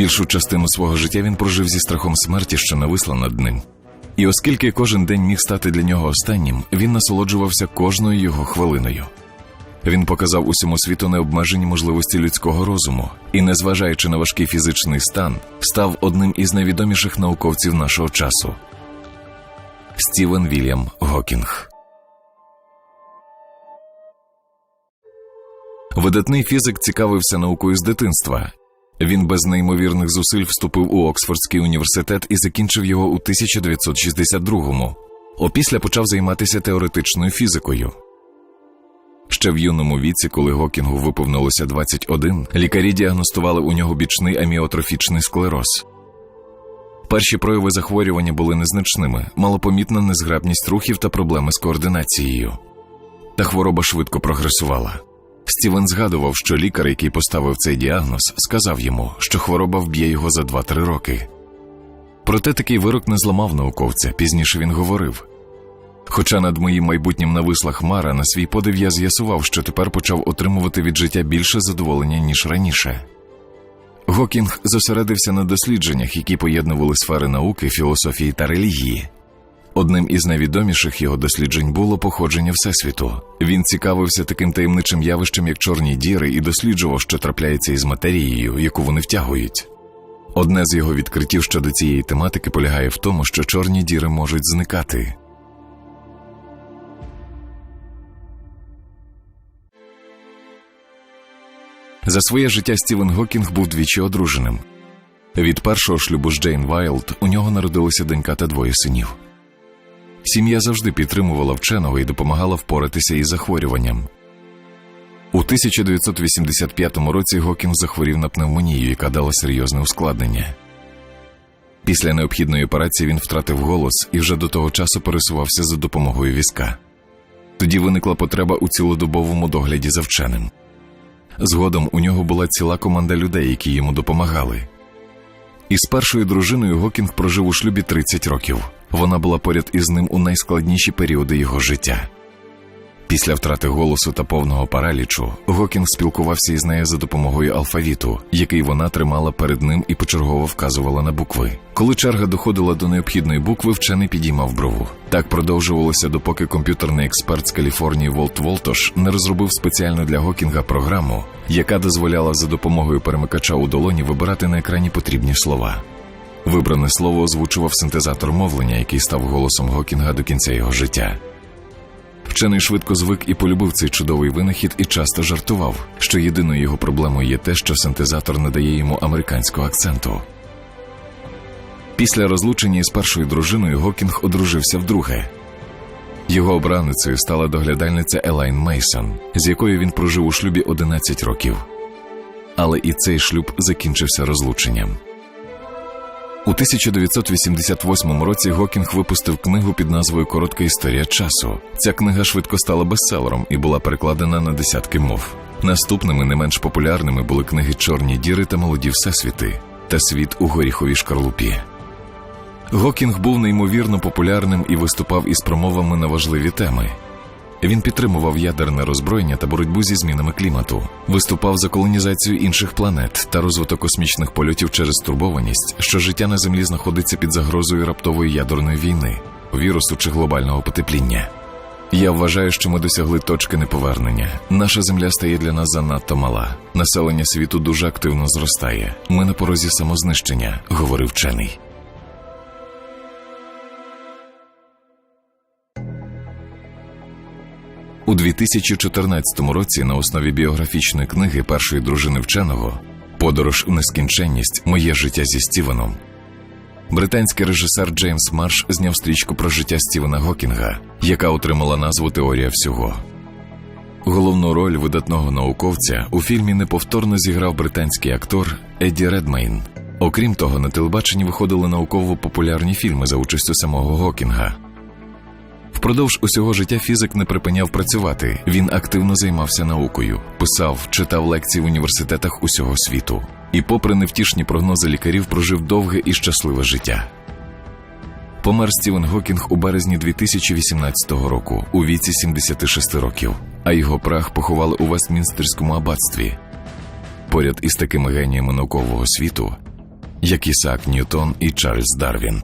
Більшу частину свого життя він прожив зі страхом смерті, що нависла над ним. І оскільки кожен день міг стати для нього останнім, він насолоджувався кожною його хвилиною. Він показав усьому світу необмежені можливості людського розуму і, незважаючи на важкий фізичний стан, став одним із найвідоміших науковців нашого часу. Стівен Вільям Гокінг. Видатний фізик цікавився наукою з дитинства. Він без неймовірних зусиль вступив у Оксфордський університет і закінчив його у 1962-му. Опісля почав займатися теоретичною фізикою. Ще в юному віці, коли Гокінгу виповнилося 21, лікарі діагностували у нього бічний аміотрофічний склероз. Перші прояви захворювання були незначними, малопомітна незграбність рухів та проблеми з координацією. Та хвороба швидко прогресувала. Стівен згадував, що лікар, який поставив цей діагноз, сказав йому, що хвороба вб'є його за 2-3 роки. Проте такий вирок не зламав науковця. Пізніше він говорив. Хоча над моїм майбутнім нависла хмара, на свій подив я з'ясував, що тепер почав отримувати від життя більше задоволення, ніж раніше. Гокінг зосередився на дослідженнях, які поєднували сфери науки, філософії та релігії. Одним із найвідоміших його досліджень було походження Всесвіту. Він цікавився таким таємничим явищем, як чорні діри, і досліджував, що трапляється із матерією, яку вони втягують. Одне з його відкриттів щодо цієї тематики полягає в тому, що чорні діри можуть зникати. За своє життя Стівен Гокінг був двічі одруженим. Від першого шлюбу з Джейн Вайлд у нього народилася донька та двоє синів. Сім'я завжди підтримувала вченого і допомагала впоратися із захворюванням. У 1985 році Гокінг захворів на пневмонію, яка дала серйозне ускладнення. Після необхідної операції він втратив голос і вже до того часу пересувався за допомогою візка. Тоді виникла потреба у цілодобовому догляді за вченим. Згодом у нього була ціла команда людей, які йому допомагали. Із першою дружиною Гокінг прожив у шлюбі 30 років. Вона була поряд із ним у найскладніші періоди його життя. Після втрати голосу та повного паралічу Гокінг спілкувався із нею за допомогою алфавіту, який вона тримала перед ним і почергово вказувала на букви. Коли черга доходила до необхідної букви, вчений підіймав брову. Так продовжувалося, допоки комп'ютерний експерт з Каліфорнії Волт Волтош не розробив спеціально для Гокінга програму, яка дозволяла за допомогою перемикача у долоні вибирати на екрані потрібні слова. Вибране слово озвучував синтезатор мовлення, який став голосом Гокінга до кінця його життя. Вчений швидко звик і полюбив цей чудовий винахід і часто жартував, що єдиною його проблемою є те, що синтезатор не дає йому американського акценту. Після розлучення із першою дружиною Гокінг одружився вдруге. Його обраницею стала доглядальниця Елайн Мейсон, з якою він прожив у шлюбі 11 років. Але і цей шлюб закінчився розлученням. У 1988 році Гокінг випустив книгу під назвою Коротка історія часу. Ця книга швидко стала бестселером і була перекладена на десятки мов. Наступними не менш популярними були книги Чорні діри та молоді всесвіти та світ у горіховій шкарлупі. Гокінг був неймовірно популярним і виступав із промовами на важливі теми. Він підтримував ядерне роззброєння та боротьбу зі змінами клімату, виступав за колонізацію інших планет та розвиток космічних польотів через турбованість, що життя на землі знаходиться під загрозою раптової ядерної війни, вірусу чи глобального потепління. Я вважаю, що ми досягли точки неповернення. Наша земля стає для нас занадто мала. Населення світу дуже активно зростає. Ми на порозі самознищення, говорив вчений. 2014 році на основі біографічної книги першої дружини вченого Подорож у нескінченність Моє життя зі Стівеном. Британський режисер Джеймс Марш зняв стрічку про життя Стівена Гокінга, яка отримала назву Теорія всього. Головну роль видатного науковця у фільмі неповторно зіграв британський актор Едді Редмейн. Окрім того, на телебаченні виходили науково-популярні фільми за участю самого Гокінга. Впродовж усього життя фізик не припиняв працювати. Він активно займався наукою, писав, читав лекції в університетах усього світу. І, попри невтішні прогнози лікарів, прожив довге і щасливе життя. Помер Стівен Гокінг у березні 2018 року у віці 76 років, а його прах поховали у Вестмінстерському аббатстві. Поряд із такими геніями наукового світу як Ісаак Ньютон і Чарльз Дарвін.